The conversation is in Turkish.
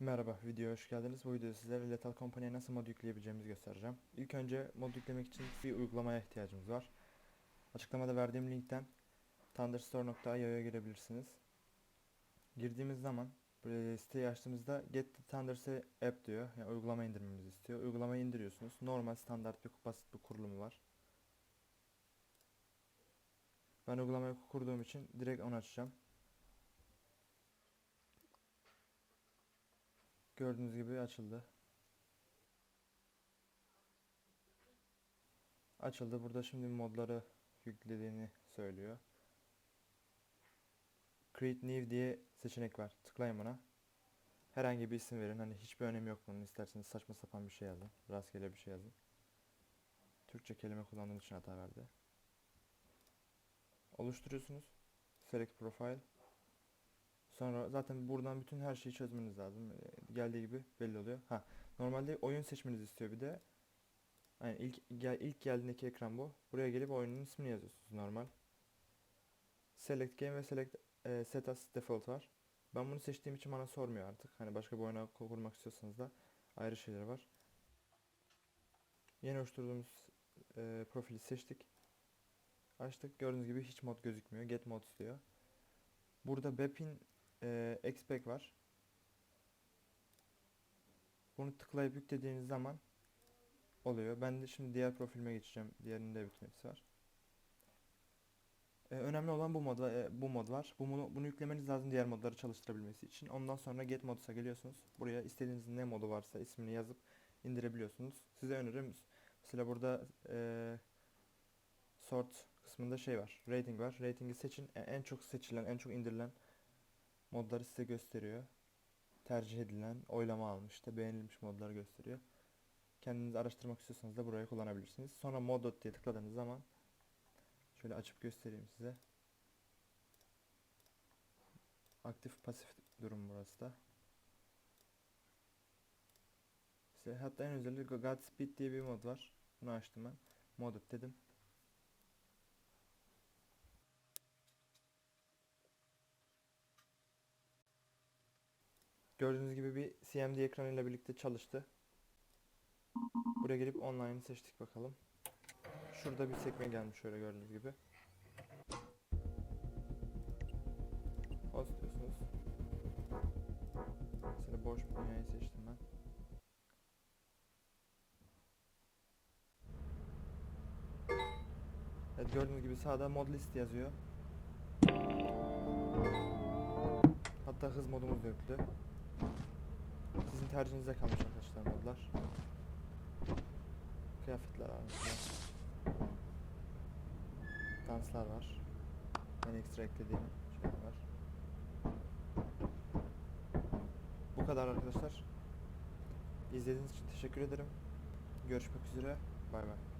Merhaba, videoya hoş geldiniz. Bu videoda sizlere Lethal Company'ye nasıl mod yükleyebileceğimizi göstereceğim. İlk önce mod yüklemek için bir uygulamaya ihtiyacımız var. Açıklamada verdiğim linkten thunderstore.io'ya girebilirsiniz. Girdiğimiz zaman siteyi açtığımızda Get the Thunders'a app diyor. Yani uygulama indirmemizi istiyor. Uygulamayı indiriyorsunuz. Normal standart bir basit bir kurulumu var. Ben uygulamayı kurduğum için direkt onu açacağım. Gördüğünüz gibi açıldı. Açıldı. Burada şimdi modları yüklediğini söylüyor. Create New diye seçenek var. Tıklayın buna. Herhangi bir isim verin. Hani hiçbir önemi yok bunun. İsterseniz saçma sapan bir şey yazın. Rastgele bir şey yazın. Türkçe kelime kullandığım için hata verdi. Oluşturuyorsunuz. Select Profile. Sonra zaten buradan bütün her şeyi çözmeniz lazım. Ee, Geldiği gibi belli oluyor. Ha, normalde oyun seçmenizi istiyor bir de. Yani ilk gel, ilk geldiğindeki ekran bu. Buraya gelip oyunun ismini yazıyorsunuz normal. Select game ve select e, set as default var. Ben bunu seçtiğim için bana sormuyor artık. Hani başka bir oyuna kurmak istiyorsanız da ayrı şeyler var. Yeni oluşturduğumuz e, profili seçtik. Açtık. Gördüğünüz gibi hiç mod gözükmüyor. Get mods diyor. Burada Bepin e, expect var. Bunu tıklayıp yüklediğiniz zaman oluyor. Ben de şimdi diğer profilime geçeceğim. Diğerinde bütün hepsi var. E, önemli olan bu mod, e, bu mod var. Bu modu- bunu yüklemeniz lazım diğer modları çalıştırabilmesi için. Ondan sonra Get Mods'a geliyorsunuz. Buraya istediğiniz ne modu varsa ismini yazıp indirebiliyorsunuz. Size önerim mesela burada e, sort kısmında şey var. Rating var. Rating'i seçin. E, En çok seçilen, en çok indirilen modları size gösteriyor. Tercih edilen, oylama almış da beğenilmiş modları gösteriyor. Kendiniz araştırmak istiyorsanız da burayı kullanabilirsiniz. Sonra modot diye tıkladığınız zaman şöyle açıp göstereyim size. Aktif pasif durum burası da. Size hatta en özellikle Godspeed diye bir mod var. Bunu açtım ben. Modot dedim. Gördüğünüz gibi bir CMD ekranıyla birlikte çalıştı. Buraya gelip online'ı seçtik bakalım. Şurada bir sekme gelmiş şöyle gördüğünüz gibi. Host diyorsunuz. Mesela boş bir dünyayı seçtim ben. Evet gördüğünüz gibi sağda mod list yazıyor. Hatta hız modumuz da yüklü. Sizin tercihinize kalmış arkadaşlar modlar. Kıyafetler var. Danslar var. Ben ekstra eklediğim şeyler var. Bu kadar arkadaşlar. İzlediğiniz için teşekkür ederim. Görüşmek üzere. Bay bay.